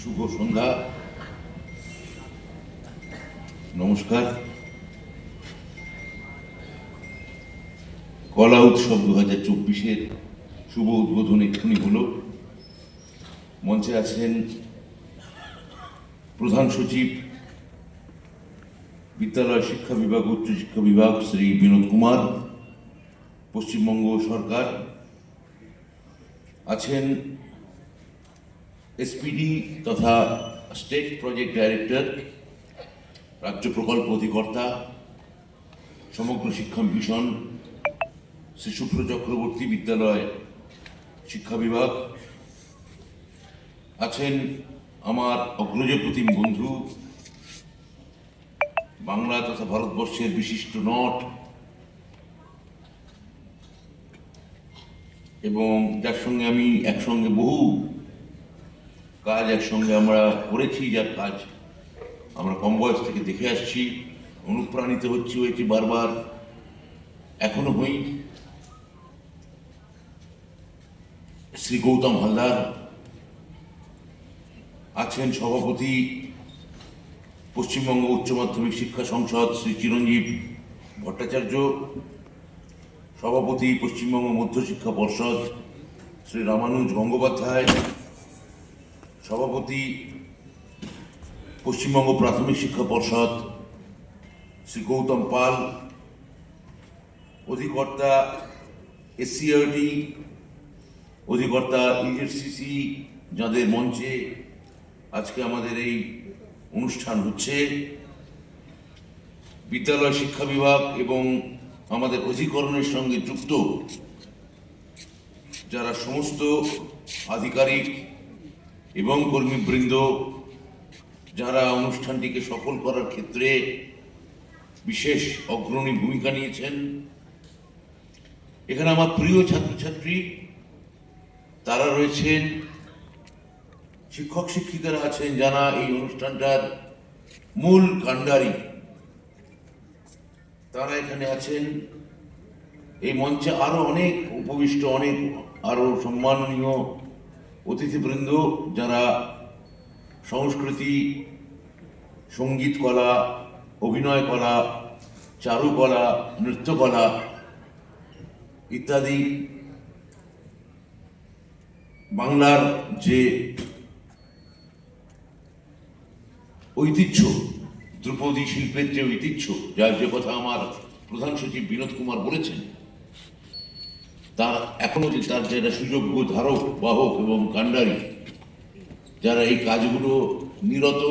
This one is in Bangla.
শুভ সন্ধ্যা। নমস্কার। কলা উৎসব দু হাজার চব্বিশের শুভ উদ্বোধন এক্ষুনি হলো। মঞ্চে আছেন প্রধান সচিব, বিদ্যালয় শিক্ষা বিভাগ, উচ্চ শিক্ষা বিভাগ শ্রী বিনোদ কুমার, পশ্চিমবঙ্গ সরকার। আছেন এসপিডি তথা স্টেট প্রজেক্ট ডাইরেক্টর, রাজ্য প্রকল্প অধিকর্তা, সমগ্র শিক্ষা মিশন শ্রী শুভ্র চক্রবর্তী বিদ্যালয় শিক্ষা বিভাগ, আছেন আমার অগ্রজ প্রতিম বন্ধু, বাংলা তথা ভারতবর্ষের বিশিষ্ট নট, এবং যার সঙ্গে আমি একসঙ্গে বহু কাজ একসঙ্গে আমরা করেছি, যার কাজ আমরা কম বয়স থেকে দেখে আসছি, অনুপ্রাণিত হচ্ছি হয়েছি বারবার, এখনও হই। শ্রী গৌতম হালদার আছেন সভাপতি, পশ্চিমবঙ্গ উচ্চ মাধ্যমিক শিক্ষা সংসদ শ্রী চিরঞ্জীব ভট্টাচার্য, সভাপতি পশ্চিমবঙ্গ মধ্যশিক্ষা পর্ষদ শ্রী রামানুজ গঙ্গোপাধ্যায় সভাপতি, পশ্চিমবঙ্গ প্রাথমিক শিক্ষা পর্ষদ, শ্রী গৌতম পাল, অধিকর্তা এসসিআরটি অধিকর্তা ইএসসিসি যাদের মঞ্চে আজকে আমাদের এই অনুষ্ঠান হচ্ছে। বিদ্যালয় শিক্ষা বিভাগ এবং আমাদের অধিকরণের সঙ্গে যুক্ত যারা সমস্ত আধিকারিক এবং কর্মীবৃন্দ যারা অনুষ্ঠানটিকে সফল করার ক্ষেত্রে বিশেষ অগ্রণী ভূমিকা নিয়েছেন। এখানে আমার প্রিয় ছাত্রছাত্রী, তারা রয়েছেন, শিক্ষক শিক্ষিকারা আছেন যারা এই অনুষ্ঠানটার মূল কাণ্ডারি। তারা এখানে আছেন। এই মঞ্চে আরও অনেক উপবিষ্ট, অনেক আরও সম্মাননীয় অতিথিবৃন্দ যারা সংস্কৃতি, সংগীত কলা, অভিনয় কলা চারুকলা নৃত্যকলা ইত্যাদি বাংলার যে ঐতিহ্য ধ্রুপদী শিল্পের যে ঐতিহ্য, যার যে কথা আমার প্রধান সচিব বিনোদ কুমার বলেছেন তার এখনও যে তার যারা সুযোগ্য ধারক বাহক এবং কান্ডারি যারা এই কাজগুলো নিরত